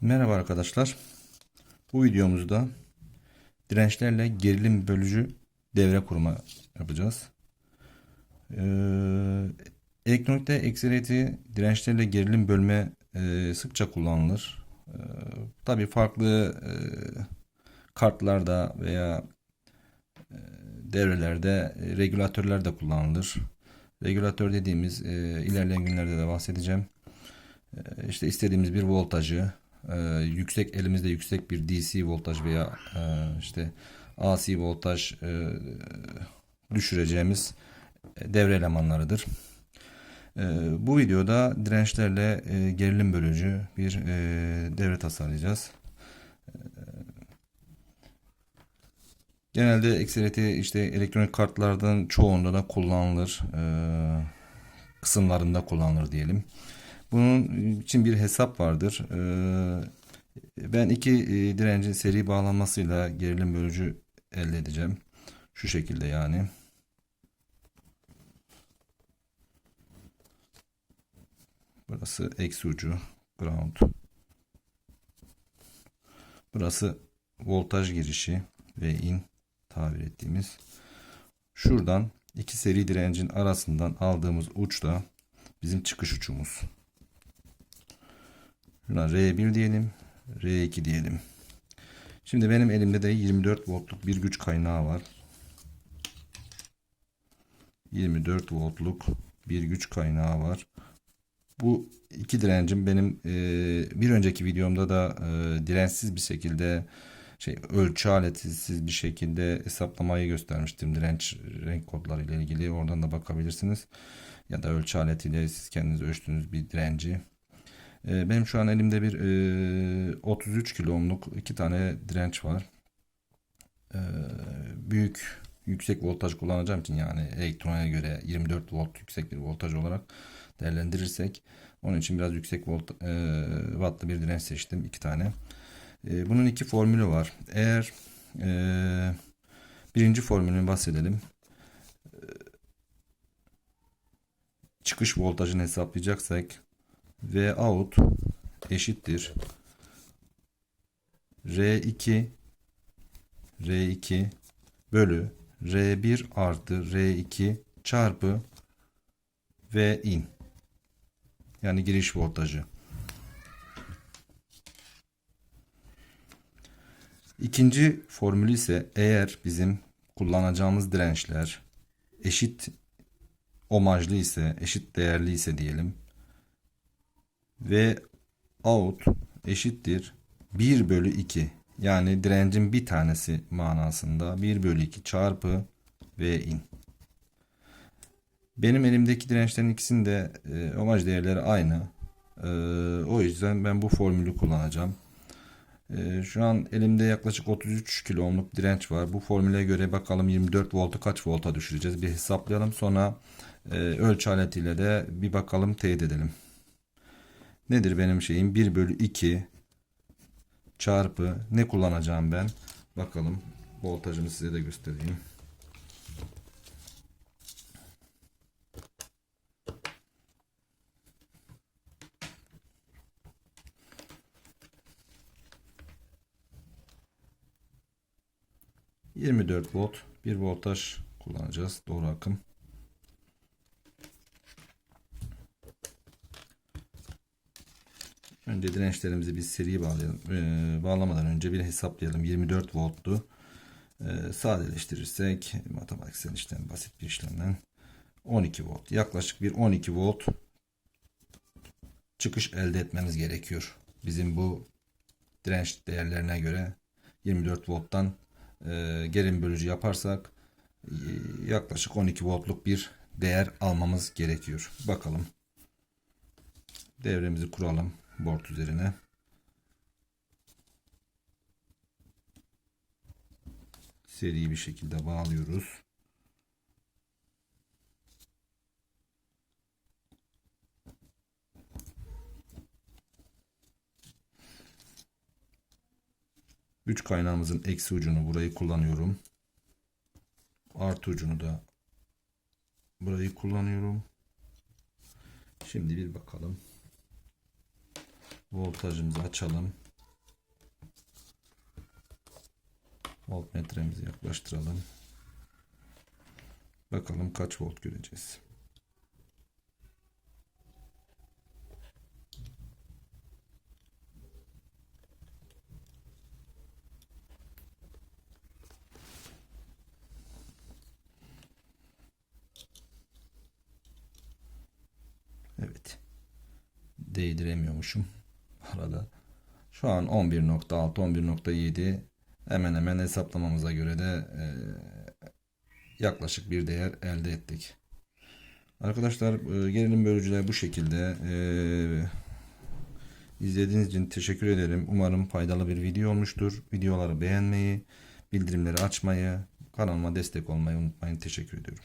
Merhaba arkadaşlar. Bu videomuzda dirençlerle gerilim bölücü devre kurma yapacağız. Ee, elektronikte ekseriyeti dirençlerle gerilim bölme e, sıkça kullanılır. Ee, Tabii farklı e, kartlarda veya e, devrelerde e, regülatörler de kullanılır. Regülatör dediğimiz e, ilerleyen günlerde de bahsedeceğim. E, işte istediğimiz bir voltajı e, yüksek elimizde yüksek bir DC voltaj veya e, işte AC voltaj e, düşüreceğimiz devre elemanlarıdır. E, bu videoda dirençlerle e, gerilim bölücü bir e, devre tasarlayacağız. E, Genelde ekseriyeti işte elektronik kartlardan çoğunda da kullanılır. E, kısımlarında kullanılır diyelim. Bunun için bir hesap vardır. Ee, Ben iki e, direncin seri bağlanmasıyla gerilim bölücü elde edeceğim. Şu şekilde yani. Burası eksi ucu ground. Burası voltaj girişi ve in tabir ettiğimiz. Şuradan iki seri direncin arasından aldığımız uç da bizim çıkış uçumuz. Şuna R1 diyelim. R2 diyelim. Şimdi benim elimde de 24 voltluk bir güç kaynağı var. 24 voltluk bir güç kaynağı var. Bu iki direncim benim e, bir önceki videomda da e, dirençsiz bir şekilde şey ölçü aletiz bir şekilde hesaplamayı göstermiştim direnç renk kodları ile ilgili oradan da bakabilirsiniz ya da ölçü aletiyle siz kendiniz ölçtüğünüz bir direnci e, benim şu an elimde bir e, 33 kilo ohmluk iki tane direnç var. E, büyük yüksek voltaj kullanacağım için yani elektroniğe göre 24 volt yüksek bir voltaj olarak değerlendirirsek onun için biraz yüksek volt e, wattlı bir direnç seçtim iki tane. E, bunun iki formülü var. Eğer e, birinci formülünü bahsedelim. E, çıkış voltajını hesaplayacaksak V out eşittir R2 R2 bölü R1 artı R2 çarpı V in. Yani giriş voltajı. İkinci formülü ise eğer bizim kullanacağımız dirençler eşit omajlı ise, eşit değerli ise diyelim ve out eşittir 1 bölü 2 yani direncin bir tanesi manasında 1 bölü 2 çarpı V in. Benim elimdeki dirençlerin ikisinin de e, omaj değerleri aynı. E, o yüzden ben bu formülü kullanacağım. E, şu an elimde yaklaşık 33 kilo ohmluk direnç var. Bu formüle göre bakalım 24 voltu kaç volta düşüreceğiz. Bir hesaplayalım. Sonra e, ölçü aletiyle de bir bakalım teyit edelim. Nedir benim şeyim? 1 bölü 2 çarpı ne kullanacağım ben? Bakalım. Voltajımı size de göstereyim. ...24 volt bir voltaj kullanacağız. Doğru akım. Önce dirençlerimizi bir seri bağlayalım. Ee, bağlamadan önce bir hesaplayalım. 24 volttu. Ee, sadeleştirirsek matematiksel işlem basit bir işlemden 12 volt. Yaklaşık bir 12 volt çıkış elde etmemiz gerekiyor. Bizim bu direnç değerlerine göre 24 volttan e, gerilim bölücü yaparsak e, yaklaşık 12 voltluk bir değer almamız gerekiyor. Bakalım. Devremizi kuralım board üzerine. Seri bir şekilde bağlıyoruz. Güç kaynağımızın eksi ucunu burayı kullanıyorum. Artı ucunu da burayı kullanıyorum. Şimdi bir bakalım voltajımızı açalım. Voltmetremizi yaklaştıralım. Bakalım kaç volt göreceğiz. Evet. Değdiremiyormuşum. Arada. Şu an 11.6, 11.7 hemen hemen hesaplamamıza göre de e, yaklaşık bir değer elde ettik. Arkadaşlar e, gerilim bölücüler bu şekilde. E, izlediğiniz için teşekkür ederim. Umarım faydalı bir video olmuştur. Videoları beğenmeyi, bildirimleri açmayı, kanalıma destek olmayı unutmayın. Teşekkür ediyorum.